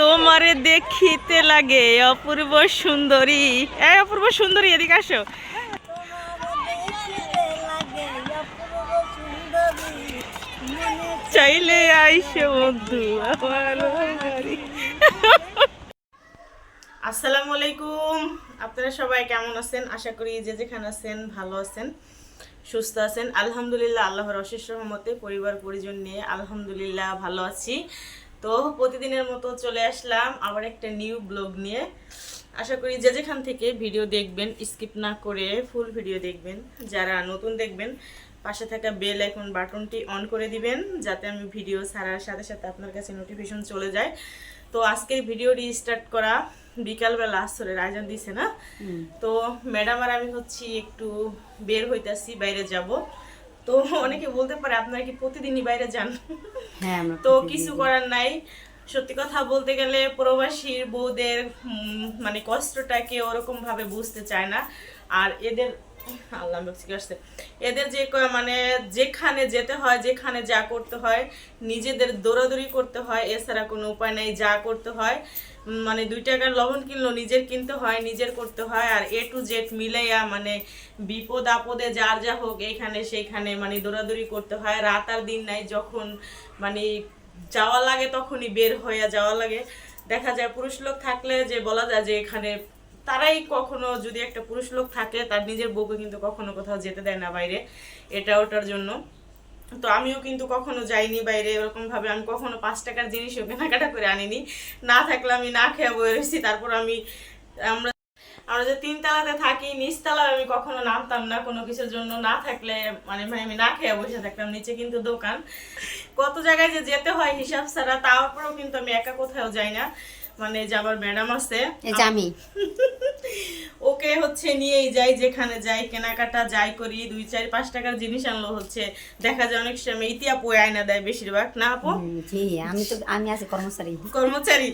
তোমারে দেখিতে লাগে অপূর্ব সুন্দরী। এ অপূর্ব সুন্দরী, এদিকে আসো। চাইলে আইসে বন্ধু আসসালামু আলাইকুম। আপনারা সবাই কেমন আছেন? আশা করি যে যেখানে আছেন, ভালো আছেন, সুস্থ আছেন। আলহামদুলিল্লাহ, আল্লাহর অশেষ রহমতে পরিবার পরিজন নিয়ে আলহামদুলিল্লাহ ভালো আছি। তো প্রতিদিনের মতো চলে আসলাম আবার একটা নিউ ব্লগ নিয়ে। আশা করি যে যেখান থেকে ভিডিও দেখবেন স্কিপ না করে ফুল ভিডিও দেখবেন। যারা নতুন দেখবেন পাশে থাকা বেল আইকন বাটনটি অন করে দিবেন যাতে আমি ভিডিও ছাড়ার সাথে সাথে আপনার কাছে নোটিফিকেশন চলে যায়। তো আজকের ভিডিওটি স্টার্ট করা বিকালবেলা আসরের আয়োজন দিছে না। তো ম্যাডাম আর আমি হচ্ছি একটু বের হইতাছি বাইরে যাব। তো অনেকে বলতে পারে আপনারা কি প্রতিদিনই বাইরে যান? হ্যাঁ তো কিছু করার নাই। সত্যি কথা বলতে গেলে প্রবাসীর বউদের মানে কষ্টটাকে ওরকম ভাবে বুঝতে চায় না। আর এদের আল্লাহ আসছে এদের যে মানে যেখানে যেতে হয় যেখানে যা করতে হয় নিজেদের দৌড়াদৌড়ি করতে হয় এছাড়া কোনো উপায় নেই যা করতে হয়। মানে দুই টাকার লবণ কিনলো, নিজের কিনতে হয়, নিজের করতে হয়, আর এ টু জেড মিলাইয়া মানে বিপদ আপদে যার যা হোক এইখানে সেইখানে মানে দৌড়াদৌড়ি করতে হয়। রাত আর দিন নাই, যখন মানে যাওয়া লাগে তখনই বের হইয়া যাওয়া লাগে। দেখা যায় পুরুষ লোক থাকলে যে বলা যায় যে এখানে তারাই কখনো যদি একটা পুরুষ লোক থাকে, তার নিজের বউকে কিন্তু কখনো কোথাও যেতে দেয় না বাইরে। এটা ওটার জন্য। তো আমিও কিন্তু কখনো যাইনি বাইরে এরকম ভাবে আমি কখনো পাঁচ টাকার জিনিসও কেনাকাটা করে আনিনি। না থাকলে আমি না খেয়ে বয়ে রয়েছি তারপর আমি, আমরা আমরা যে তিনতলাতে থাকি নিচতলায় আমি কখনো নামতাম না কোনো কিছুর জন্য। না থাকলে মানে ভাই, আমি না খেয়ে বসে থাকতাম নিচে কিন্তু দোকান। কত জায়গায় যে যেতে হয় হিসাব ছাড়া, তারপরেও কিন্তু আমি একা কোথাও যাই না। মানে যে আমার ম্যাডাম আছে আমি। ওকে হচ্ছে নিয়েই যাই যেখানে যাই কেনাকাটা যাই করি দুই চার পাঁচ টাকার জিনিস আনলো হচ্ছে। দেখা যায় অনেক সময় ইতিয়া পোয়ে আয়না দেয় বেশিরভাগ। না আপু? জি আমি তো আমি আছি কর্মচারী। কর্মচারী।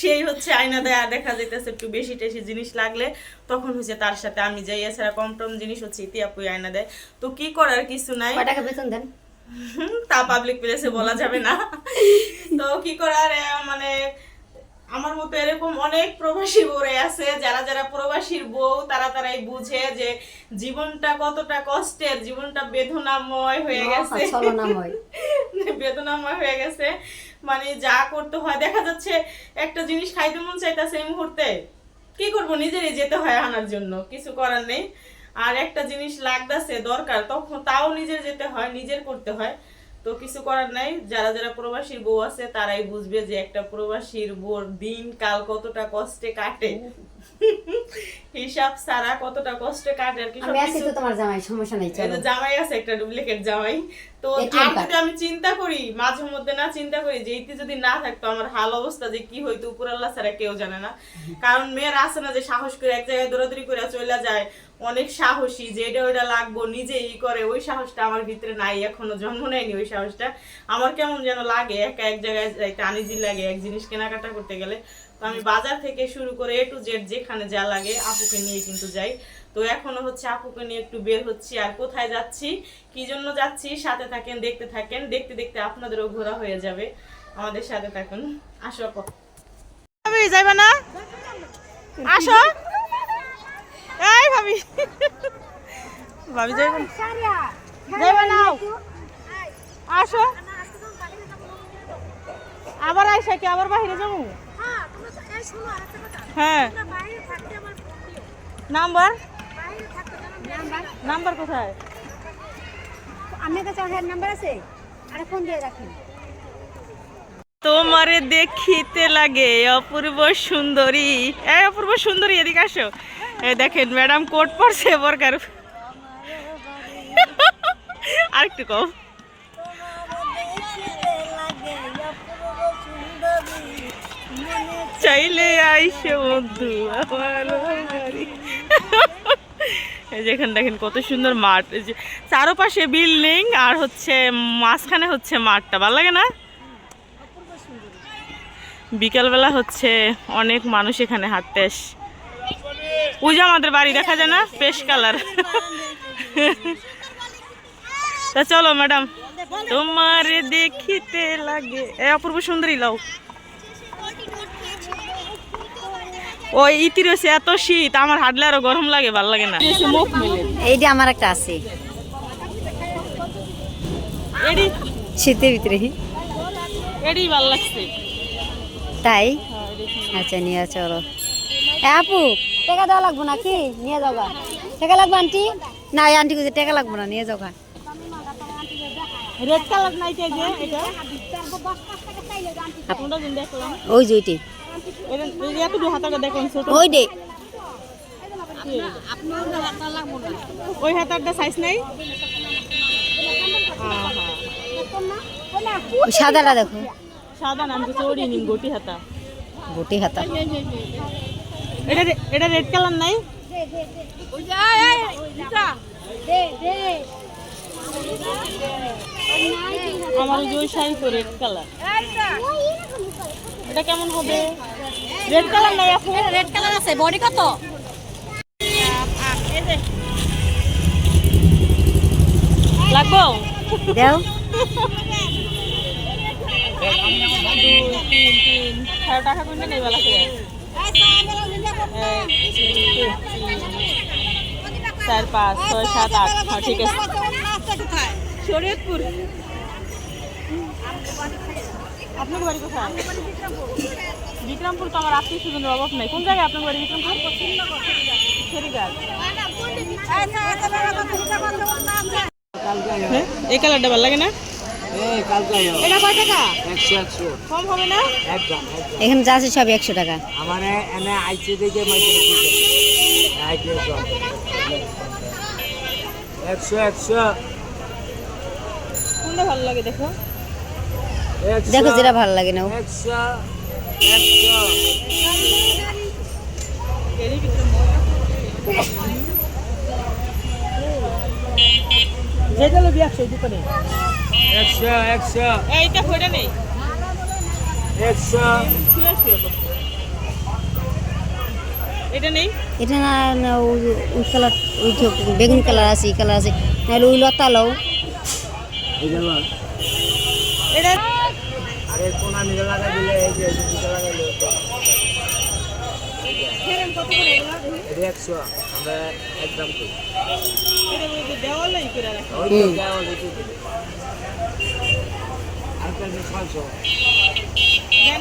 সেই হচ্ছে আয়না দেয় আর দেখা যাইতেছে একটু বেশি টেশি জিনিস লাগলে তখন হচ্ছে তার সাথে আমি যাই। এছাড়া কম টম জিনিস হচ্ছে ইতিয়াপুই আয়না দেয়। তো কি করার কিছু নাই। টাকা বেতন দেন? তা পাবলিক প্লেসে বলা যাবে না। তো কি করার মানে আমার মতো এরকম অনেক প্রবাসী বউরে আছে যারা যারা প্রবাসীর বউ তারা তারাই বুঝে যে জীবনটা কতটা কষ্টের জীবনটা বেদনাময় হয়ে গেছে। বেদনাময় হয়ে গেছে। মানে যা করতে হয় দেখা যাচ্ছে একটা জিনিস খাইতে মন চাইতেছে এই মুহূর্তে কি করব? নিজেরই যেতে হয় আনার জন্য কিছু করার নেই। আর একটা জিনিস লাগতেছে দরকার তখন তাও নিজের যেতে হয় নিজের করতে হয়। তো কিছু করার নাই। যারা যারা প্রবাসীর বউ আছে তারাই বুঝবে যে একটা প্রবাসীর বউর দিন কাল কতটা কষ্টে কাটে। হিসাব ছাড়া কতটা কষ্টে কাটে আর কি আমি আছি তো তোমার জামাই সমস্যা নেই চলো। জামাই আছে একটা ডুপ্লিকেট জামাই। তো আর যদি আমি চিন্তা করি মাঝে মধ্যে না চিন্তা করি যে ইতি যদি না থাকতো আমার হাল অবস্থা যে কি হইতো উপর আল্লাহ ছাড়া কেউ জানে না। কারণ মেয়ের আছে না যে সাহস করে এক জায়গায় দৌড়াদৌড়ি করে চলে যায় অনেক সাহসী যে এটা ওইটা লাগবো নিজে ই করে ওই সাহসটা আমার ভিতরে নাই এখনও জন্ম নেয়নি ওই সাহসটা। আমার কেমন যেন লাগে একা এক জায়গায় যাইতে আনিজি লাগে এক জিনিস কেনাকাটা করতে গেলে। তো আমি বাজার থেকে শুরু করে এ টু জেড যেখানে যা লাগে আপুকে নিয়ে কিন্তু যাই। তো এখনও হচ্ছে আপুকে নিয়ে একটু বের হচ্ছি আর কোথায় যাচ্ছি কি জন্য যাচ্ছি সাথে থাকেন দেখতে থাকেন দেখতে দেখতে আপনাদেরও ঘোরা হয়ে যাবে। আমাদের সাথে থাকুন আসো আপু। যাইবে না? আসো। এই ভাবি। ভাবি যাইবে না যাইবে আসো। আবার আইসা কি আবার বাইরে যাব? হ্যাঁ। নাম্বার? নাম্বার কোথায়? আপনার কাছে আমার নাম্বার আছে আরে ফোন দিয়ে রাখেন তোমারে দেখিতে লাগে অপূর্ব সুন্দরী। অপূর্ব সুন্দরী এদিকে আসো। এই দেখেন ম্যাডাম কোট পরছে, বরকার। আরেকটু কম। চাইলে আইসে বন্ধু যেখানে দেখেন, কত সুন্দর মাঠ। চারোপাশে বিল্ডিং আর হচ্ছে মাঝখানে হচ্ছে মাঠটা, ভালো লাগে না? বিকালবেলা হচ্ছে অনেক মানুষ এখানে হাঁটতে আসে। ওই যে আমাদের বাড়ি দেখা যায় না? পেশ কালার। তা চলো ম্যাডাম। তোমার দেখিতে লাগে। এ অপূর্ব সুন্দরী লাও। ওই ইতির হচ্ছে এত শীত। আমার হাঁটলে আরও গরম লাগে ভালো লাগে না। মুখ এইটা আমার একটা আছে। এডি। শীতের ভিতরে এডি ভালো লাগছে। তাই? আচ্ছা নিয়ে চলো। আপু টাকা দেওয়া লাগবো নাকি? নিয়ে যাও টাকা লাগবে আন্টি? না এই আন্টি কুঝে টাকা লাগবো না নিয়ে যাও গা। রেড কালার নাই কে যে এটা? কোনটা দিন দেখলাম ওই যে ওইটি। এত দু দেখুন ছোট। ওই দে। ওই হাতারটা সাইজ নাই? হ্যাঁ, হ্যাঁ। ওই সাদাটা দেখো। সাদা নাম কিছু ওরি নিম গোটি হাতা। গোটি হাতা। এটা এটা রেড কালার নাই? আমার ওই যে ওই শাড়ি তো রেড কালার এটা কেমন হবে? রেড কালার নাই আপু? রেড কালার আছে। বডি কত? লাগবো? দেও। টাকা করে নেই বেলা চার পাঁচ ছয় সাত আট হ্যাঁ, ঠিক আছে। শরীয়তপুর। আপনার বাড়ি কোথায়? বিক্রমপুর তো আমার আত্মীয় স্বজনের অভাব নাই। কোন জায়গায় আপনার বাড়ি বিক্রমপুর? ফেরিঘাট। হ্যাঁ? এই কালারটা ভালো লাগে না? এটা কয় টাকা? একশো একশো। কম হবে না? একদম একদম। এখানে যা আছে সব একশো টাকা। আমার এনে আইসি থেকে একশো একশো। কোনটা ভালো লাগে দেখো? দেখো যেটা ভালো লাগে না একশো যেটা লোক একশো দোকানে একশো একশো এইটা ফোটা নেই। একশো। এটা নেই? এটা না না ওই ওই কালার ওই বেগুন কালার আছে এই কালার আছে। নাহলে ওই লতা লও। এটা আরে কোনা নিতে লাগাই দিলে এই যে নিতে লাগাইলে একশো আমরা করি। দেওয়ালাই করে রাখা।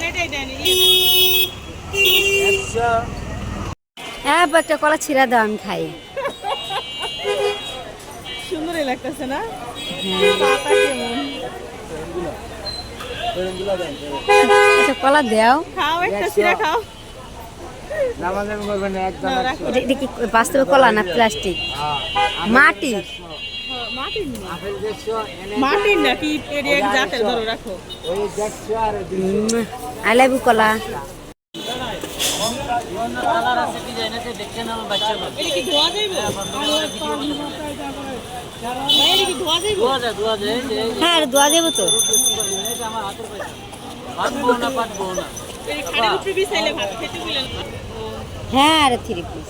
ছয়শো দেন একশো হ্যাঁ একটা কলা ছিঁড়া দাও আমি খাই। সুন্দরই লাগতেছে না? আচ্ছা কলা দাও। খাও একটা সিরা খাও নামাজ আমি করবেন একদম না, একশো এটা এটা কি বাস্তবে কলা না প্লাস্টিক? হ্যাঁ, মাটি? মাটির না এনে মাটির না কি এর এক জাতের? ধরো রাখো। ওই দেখছ আর ওই আই লাভ কলা। ধোয়া ধোয়া হ্যাঁ দোয়া যাব তো। উপরে বিছাইলে ভাত খেতে বললেন হ্যাঁ আরে থ্রি পিস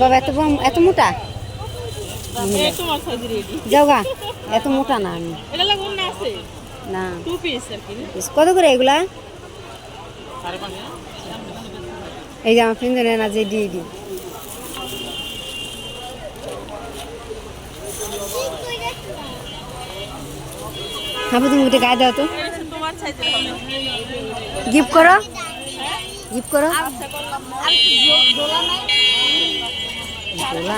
বাবা, এত এত মোটা? তোমার সাইজ রেডি যাও গা, এত মোটা না আমি। না। কত করে এগুলা? এই যে আমার ফ্রেন্ড না, যে দিয়ে দিই। হ্যাঁ তুমি গায়ে দাও তো। তোমার সাইজের গিফট করো। গিফট করো। দোলা।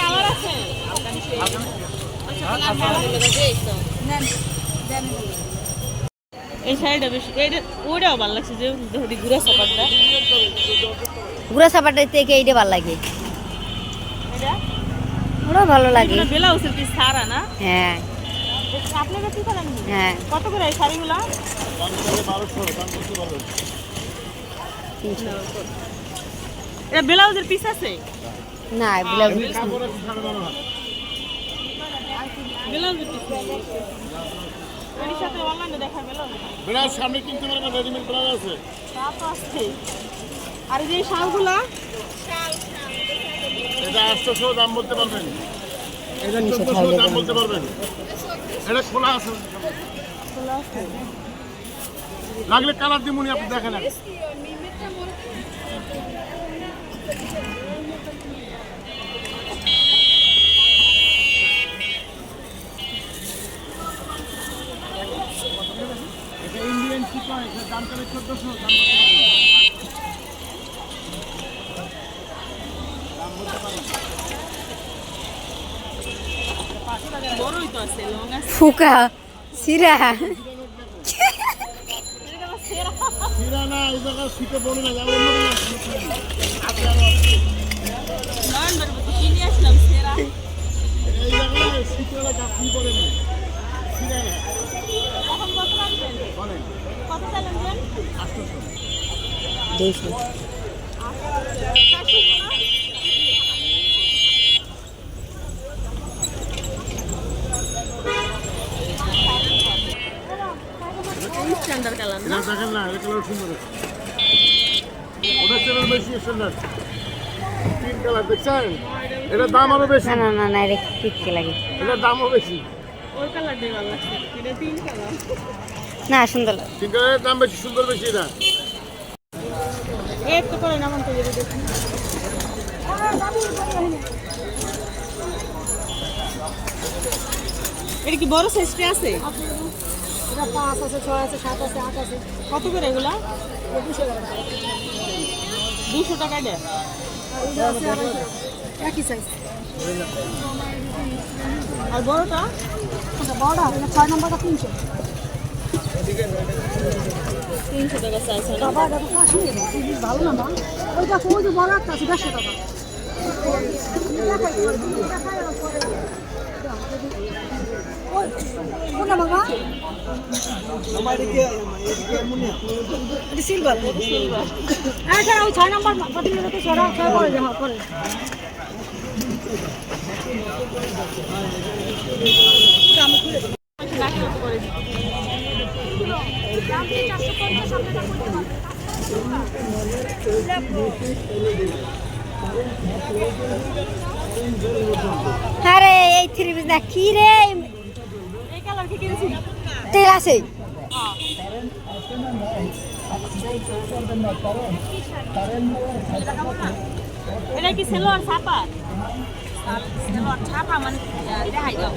কালার আছে এই শাড়িটা বেশ এইটা ওইটাও ভালো লাগছে যে ধরি ঘুরে সাপারটা গুড়া সাপাটা থেকে এইটা ভালো লাগে। এটা ভালো লাগে। ব্লাউজের কি সারা না? হ্যাঁ। আপনার কাছে করেন হ্যাঁ। কত করে এই শাড়িগুলো? এটা ব্লাউজের পিস আছে? না ব্লাউজ ব্লাউজের পিস সাথে অনলাইনে দেখা ব্লাউজ ব্লাউজ সামনে কিনতে পারবেন রেডিমেড ব্লাউজ আছে। তা তো আছে আর যে শালগুলা? এটা আটশোশো দাম বলতে পারবেন। এটা তিনশো চোদ্দশো দাম দাম। বলতে পারবেন। এটা খোলা আছে। লাগলে কালার দিমুনি আপনি দেখেন। ফুকা সিরা। সিরা না এই জায়গায় শীতে বড় না যাবে অন্য কোনো নয়ন বাড়ি তো কিনে আসলাম সেরা এই জায়গায় শীতে আপনি করে নেই সিরা না এখন কত রাখবেন বলেন কত চাইলেন দেন আটশোশো দুইশো স্ট্যান্ডার্ড কালার এটা দেখেন না এটা কালার সুন্দর আছে ওটা বেশি স্ট্যান্ডার্ড তিন কালার দেখছেন এটার দাম আরও বেশি না না না এটা লাগে। এটার দামও বেশি ওই কালারটাই ভালো লাগছে। এটা তিন কালার না সুন্দর। লাগে। কালারের দাম বেশি সুন্দর বেশি এটা। একটু করে তো যেটা দেখুন। এটা কি বড় সাইজটা আছে? এটা পাঁচ আছে ছয় আছে সাত আছে আট আছে। কত করে এগুলা? দুশো টাকা। দুশো টাকা দেয়। একই সাইজ আর বড়টা? আচ্ছা বড়টা ছয় নম্বরটা তিনশো। তিনশো টাকা হয় না বাবা এটা কাশ্মীর ভালো না মা ওইটা ওই যে বড় একটা আছে দেড়শো টাকা সিলভার হ্যাঁ স্যার ওই ছয় নম্বর করে আরে এই থ্রি পিস না কি রে? তেল আছে। এটা কি সেলোয়ার ছাপা? সেলোয়ার ছাপা মানে দাও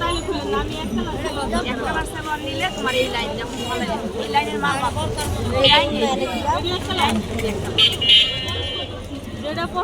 তাহলে খুলে না আমি একটা এক কালার সেলোয়ার নিলে তোমার এই লাইন যেমন বলে এই লাইনের মাল পাবো এই লাইন এই একটা লাইন যেটা পছন্দ হয় কালারটা ভালো লাগছিল কালার না এটা কি নেট কালার রেট